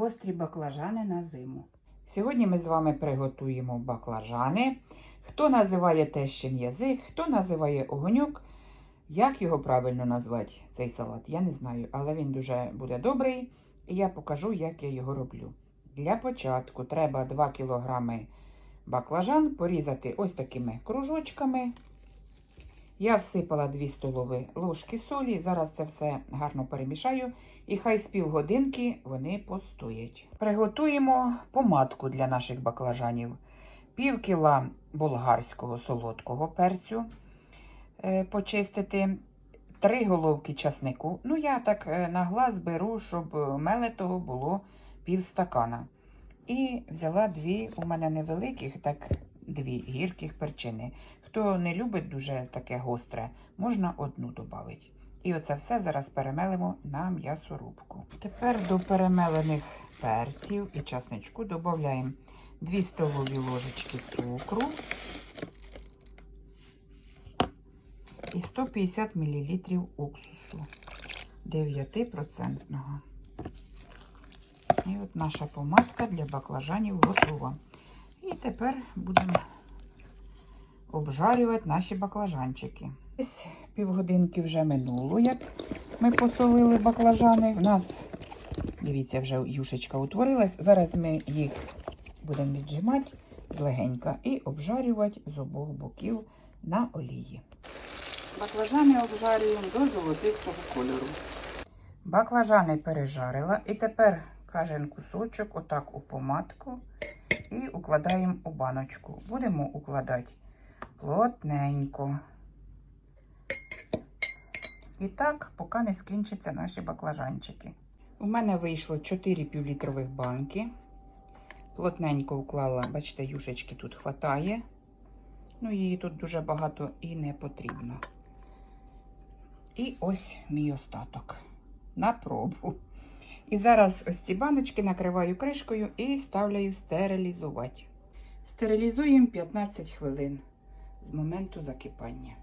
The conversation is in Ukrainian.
Гострі баклажани на зиму. Сьогодні ми з вами приготуємо баклажани. Хто називає тещин язик, хто називає огоньок. Як його правильно назвати, цей салат, я не знаю, але він дуже буде добрий, і я покажу, як я його роблю. Для початку треба 2 кг баклажан порізати ось такими кружочками. Я всипала 2 столові ложки солі. Зараз це все гарно перемішаю і хай з півгодинки вони постоять. Приготуємо помадку для наших баклажанів. Пів кіла болгарського солодкого перцю е, почистити, три головки часнику. Ну, я так е, на глаз беру, щоб е, мелетого було пів стакана. І взяла дві, у мене невеликих, так дві гірких перчини. Хто не любить дуже таке гостре, можна одну додати. І оце все зараз перемелимо на м'ясорубку. Тепер до перемелених перців і часничку додаємо 2 столові ложечки цукру і 150 мл уксусу 9%. І от наша помадка для баклажанів готова. І тепер будемо обжарювати наші баклажанчики. Ось півгодинки вже минуло, як ми посолили баклажани. У нас, дивіться, вже юшечка утворилась. Зараз ми їх будемо віджимати злегенька і обжарювати з обох боків на олії. Баклажани обжарюємо до золотистого кольору. Баклажани пережарила і тепер кожен кусочок отак у помадку і укладаємо у баночку. Будемо укладати плотненько. І так, поки не скінчаться наші баклажанчики. У мене вийшло 4 півлітрових банки. Плотненько уклала, бачите, юшечки тут хватає. Ну, її тут дуже багато і не потрібно. І ось мій остаток на пробу. І зараз ось ці баночки накриваю кришкою і ставляю стерилізувати. Стерилізуємо 15 хвилин з моменту закипання.